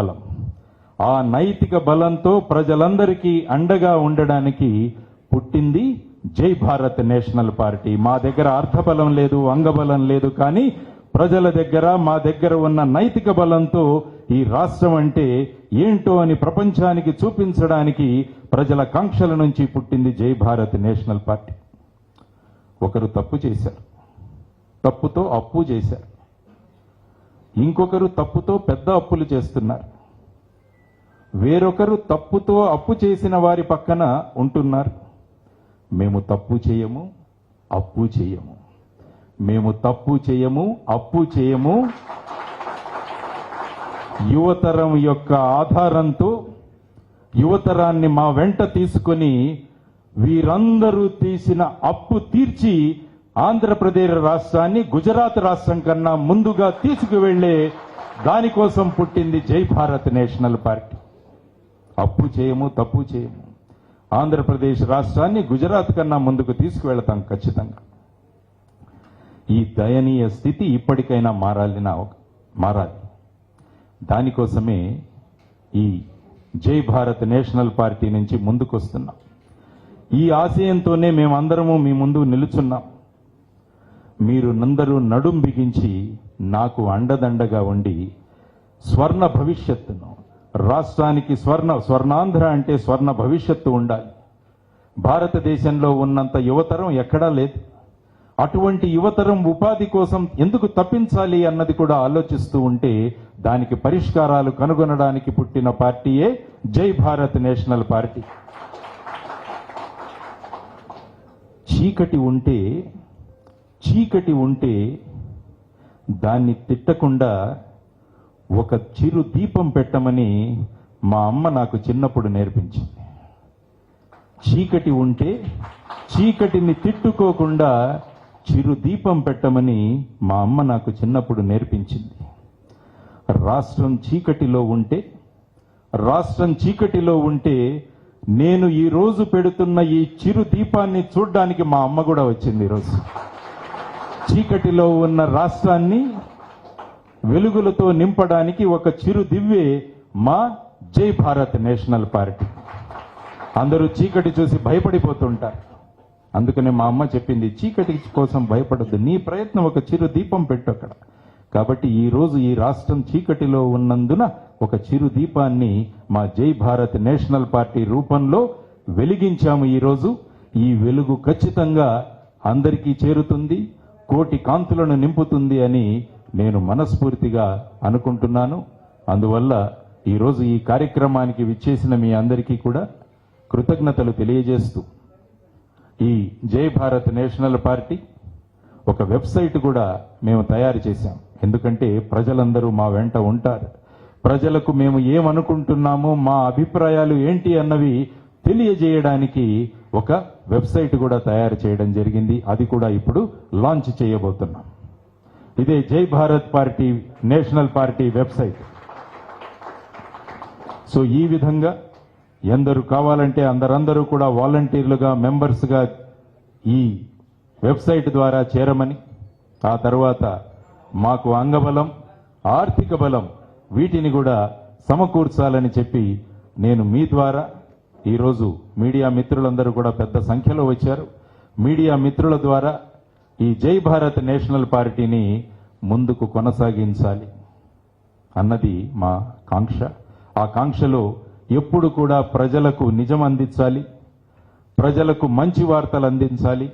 బలం. ఆ నైతిక బలంతో ప్రజలందరికీ అండగా ఉండడానికి పుట్టింది జై భారత్ నేషనల్ పార్టీ. మా దగ్గర అర్థబలం లేదు అంగబలం లేదు కానీ ప్రజల దగ్గర మా దగ్గర ఉన్న నైతిక బలంతో ఈ రాష్ట్రం అంటే ఏంటో అని ప్రపంచానికి చూపించడానికి ప్రజల కాంక్షల నుంచి పుట్టింది జై భారత్ నేషనల్ పార్టీ. ఒకరు తప్పు చేశారు. తప్పుతో అప్పు చేశారు. ఇంకొకరు తప్పుతో పెద్ద అప్పులు చేస్తున్నారు. వేరొకరు తప్పుతో అప్పు చేసిన వారి పక్కన ఉంటున్నారు. మేము తప్పు చేయము అప్పు చేయము. మేము తప్పు చేయము అప్పు చేయము. యువతరం యొక్క ఆధారంతో యువతరాన్ని మా వెంట తీసుకొని వీరందరూ తీసిన అప్పు తీర్చి ఆంధ్రప్రదేశ్ రాష్ట్రాన్ని గుజరాత్ రాష్ట్రం కన్నా ముందుగా తీసుకువెళ్ళే దానికోసం పుట్టింది జై భారత్ నేషనల్ పార్టీ. అప్పు చేయము తప్పు చేయము. ఆంధ్రప్రదేశ్ రాష్ట్రాన్ని గుజరాత్ కన్నా ముందుకు తీసుకువెళతాం ఖచ్చితంగా. ఈ దయనీయ స్థితి ఇప్పటికైనా మారాలి నా మారాలి. దానికోసమే ఈ జై భారత్ నేషనల్ పార్టీ నుంచి ముందుకొస్తున్నాం. ఈ ఆశయంతోనే మేమందరము మీ ముందు నిలుచున్నాం. మీరు నందరూ నడుం బిగించి నాకు అండదండగా ఉండి స్వర్ణ భవిష్యత్తును రాష్ట్రానికి స్వర్ణ స్వర్ణాంధ్ర అంటే స్వర్ణ భవిష్యత్తు ఉండాలి. భారతదేశంలో ఉన్నంత యువతరం ఎక్కడా లేదు. అటువంటి యువతరం ఉపాధి కోసం ఎందుకు తప్పించాలి అన్నది కూడా ఆలోచిస్తూ ఉంటే దానికి పరిష్కారాలు కనుగొనడానికి పుట్టిన పార్టీయే జై భారత్ నేషనల్ పార్టీ. చీకటి ఉంటే చీకటి ఉంటే దాన్ని తిట్టకుండా ఒక చిరు దీపం పెట్టమని మా అమ్మ నాకు చిన్నప్పుడు నేర్పించింది. చీకటి ఉంటే చీకటిని తిట్టుకోకుండా చిరు దీపం పెట్టమని మా అమ్మ నాకు చిన్నప్పుడు నేర్పించింది. రాష్ట్రం చీకటిలో ఉంటే రాష్ట్రం చీకటిలో ఉంటే నేను ఈ రోజు పెడుతున్న ఈ చిరు దీపాన్ని చూడ్డానికి మా అమ్మ కూడా వచ్చింది ఈరోజు చీకటిలో ఉన్న రాష్ట్రాన్ని వెలుగులతో నింపడానికి ఒక చిరు దివ్వే మా జై భారత్ నేషనల్ పార్టీ. అందరూ చీకటి చూసి భయపడిపోతుంటారు. అందుకనే మా అమ్మ చెప్పింది చీకటి కోసం భయపడద్దు నీ ప్రయత్నం ఒక చిరు దీపం పెట్టు అక్కడ. కాబట్టి ఈ రోజు ఈ రాష్ట్రం చీకటిలో ఉన్నందున ఒక చిరు దీపాన్ని మా జై భారత్ నేషనల్ పార్టీ రూపంలో వెలిగించాము ఈ రోజు ఈ వెలుగు ఖచ్చితంగా అందరికీ చేరుతుంది. కోటి కాంతులను నింపుతుంది అని నేను మనస్ఫూర్తిగా అనుకుంటున్నాను. అందువల్ల ఈరోజు ఈ కార్యక్రమానికి విచ్చేసిన మీ అందరికీ కూడా కృతజ్ఞతలు తెలియజేస్తూ ఈ జై భారత్ నేషనల్ పార్టీ ఒక వెబ్సైట్ కూడా మేము తయారు చేశాం. ఎందుకంటే ప్రజలందరూ మా వెంట ఉంటారు. ప్రజలకు మేము ఏమనుకుంటున్నామో మా అభిప్రాయాలు ఏంటి అన్నవి తెలియజేయడానికి ఒక వెబ్సైట్ కూడా తయారు చేయడం జరిగింది. అది కూడా ఇప్పుడు లాంచ్ చేయబోతున్నాం. ఇదే Jai Bharat party national party website. So ఈ విధంగా ఎందరు కావాలంటే అందరందరూ కూడా వాలంటీర్లుగా మెంబర్స్గా ఈ వెబ్సైట్ ద్వారా చేరమని ఆ తర్వాత మాకు అంగబలం ఆర్థిక బలం వీటిని కూడా సమకూర్చాలని చెప్పి నేను మీ ద్వారా ఈరోజు మీడియా మిత్రులందరూ కూడా పెద్ద సంఖ్యలో వచ్చారు. మీడియా మిత్రుల ద్వారా ఈ జై భారత్ నేషనల్ పార్టీని ముందుకు కొనసాగించాలి అన్నది మా కాంక్ష. ఆ కాంక్షలో ఎప్పుడు కూడా ప్రజలకు నిజం అందించాలి. ప్రజలకు మంచి వార్తలు అందించాలి.